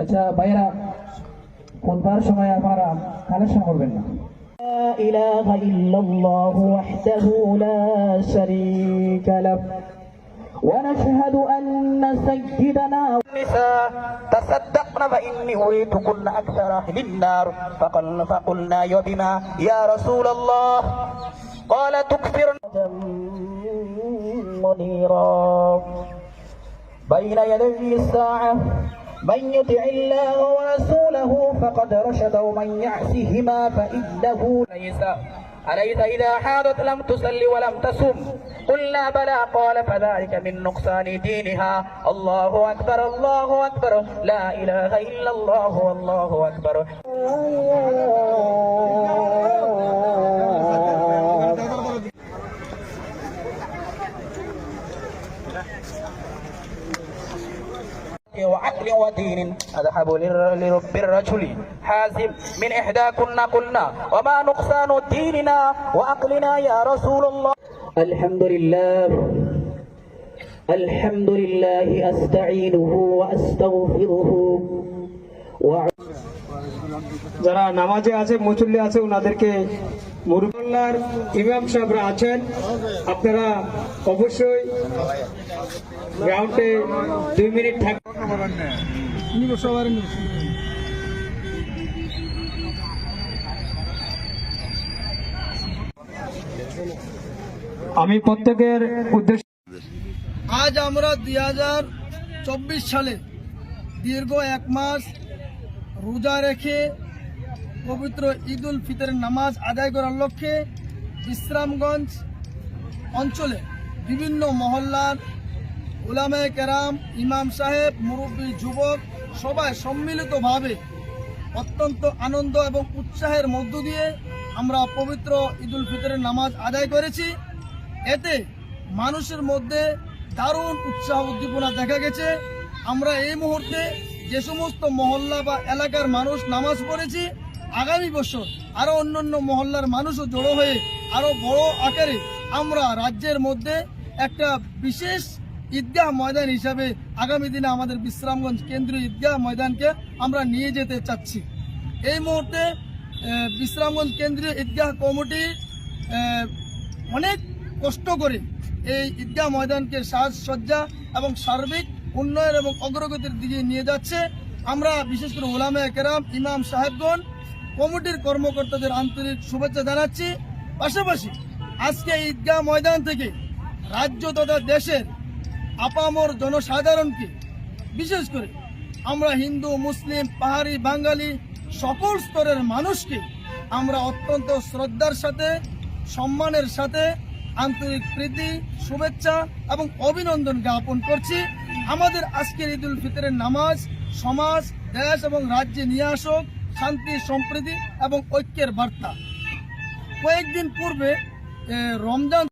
আচ্ছা ভাইরা সময় আপনারা কালেকশন করবেন না? إله إلا الله وحده لا شريك له ونشهد أن سيدنا النساء تصدقنا فإني أريدكن أكثر أهل النار فقلنا, فقلنا بما يا رسول الله قال تكثر منيرا بين يدي الساعة من يطع الله ورسوله فقد رشد ومن يعصهما فإنه ليس. أليس إذا حاضت لم تصل ولم تصم؟ قلنا بلى. قال فذلك من نقصان دينها. الله أكبر الله أكبر. لا إله إلا الله والله أكبر. وعقل ودين أذهب لر- لرب الرجل حازم من إحداكن قلنا وما نقصان ديننا وعقلنا يا رسول الله الحمد لله الحمد لله أستعينه وأستغفره وأعوذ যারা নামাজে আছে মুসল্লি আছে ওনাদেরকে মুরুল্লার ইমাম সাহেবরা আছেন। আপনারা অবশ্যই গ্রাউন্ডে দুই মিনিট থাক আমি প্রত্যেকের উদ্দেশ্য আজ আমরা দুই হাজার চব্বিশ সালে দীর্ঘ এক মাস রোজা রেখে পবিত্র ঈদ উল ফিতরের নামাজ আদায় করার লক্ষ্যে বিশ্রামগঞ্জ অঞ্চলে বিভিন্ন মহল্লার উলামায়ে কেরাম, ইমাম সাহেব, মুরব্বী, যুবক সবাই সম্মিলিতভাবে অত্যন্ত আনন্দ এবং উৎসাহের মধ্য দিয়ে আমরা পবিত্র ঈদ উল ফিতরের নামাজ আদায় করেছি। এতে মানুষের মধ্যে দারুণ উৎসাহ উদ্দীপনা দেখা গেছে। আমরা এই মুহূর্তে যে সমস্ত মহল্লা বা এলাকার মানুষ নামাজ পড়েছি আগামী বছর আরও অন্যান্য মহল্লার মানুষও জড়ো হয়ে আরও বড় আকারে আমরা রাজ্যের মধ্যে একটা বিশেষ ঈদগাহ ময়দান হিসাবে আগামী দিনে আমাদের বিশ্রামগঞ্জ কেন্দ্রীয় ঈদগাহ ময়দানকে আমরা নিয়ে যেতে চাচ্ছি। এই মুহূর্তে বিশ্রামগঞ্জ কেন্দ্রীয় ঈদগাহ কমিটি অনেক কষ্ট করে এই ঈদগাহ ময়দানকে সাজসজ্জা এবং সার্বিক উন্নয়ন এবং অগ্রগতির দিকে নিয়ে যাচ্ছে। আমরা বিশেষ করে ওলামা কেরাম, ইমাম সাহেবগণ কমিটির কর্মকর্তাদের আন্তরিক শুভেচ্ছা জানাচ্ছি। পাশাপাশি আজকে ঈদগাহ ময়দান থেকে রাজ্য তথা দেশের আপামর জনসাধারণকে, বিশেষ করে আমরা হিন্দু, মুসলিম, পাহাড়ি, বাঙালি সকল স্তরের মানুষকে আমরা অত্যন্ত শ্রদ্ধার সাথে, সম্মানের সাথে আন্তরিক প্রীতি, শুভেচ্ছা এবং অভিনন্দন জ্ঞাপন করছি। আমাদের আজকের ঈদ উল ফিতরের নামাজ সমাজ, দেশ এবং রাজ্যে নিয়ে আসুক। শান্তি সম্প্রীতি এবং ঐক্যের বার্তা। কয়েকদিন পূর্বে রমজান